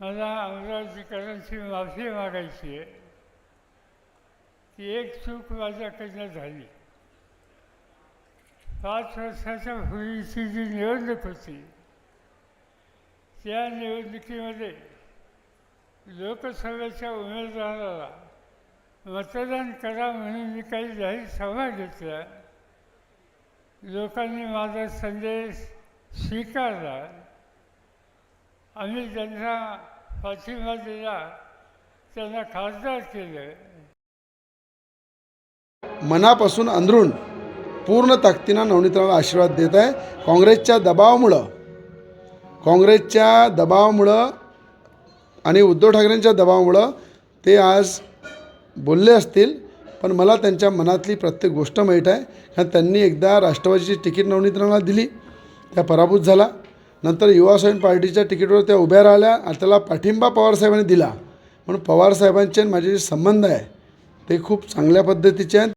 मला अमरावतीकरांची माफी मागायची आहे ती एक चूक माझ्याकडनं झाली। पाच वर्षाच्या पूर्वीची जी निवडणूक होती। त्या निवडणुकीमध्ये लोकसभेच्या उमेदवाराला मतदान करा म्हणून मी काही जाहीर सभा घेतल्या. लोकांनी माझा संदेश स्वीकारला. आम्ही ज्यांना पाठिंबा दिला त्यांना खासदार केलं. मनापासून अंदरून पूर्ण ताकदीनं नवनीतरावला आशीर्वाद देत आहे. काँग्रेसच्या दबावामुळं काँग्रेसच्या दबावामुळं आणि उद्धव ठाकरेंच्या दबावामुळं ते आज बोलले असतील पण मला त्यांच्या मनातली प्रत्येक गोष्ट माहीत आहे. कारण त्यांनी एकदा राष्ट्रवादीची तिकीट नवनीतरावला दिली त्या पराभूत झाला. नंतर युवासेन पार्टीच्या तिकीटवर त्या उभ्या राहिल्या आणि त्याला पाठिंबा पवारसाहेबांनी दिला. म्हणून पवारसाहेबांचे आणि माझे जे संबंध आहे. ते खूप चांगल्या पद्धतीचे आहेत.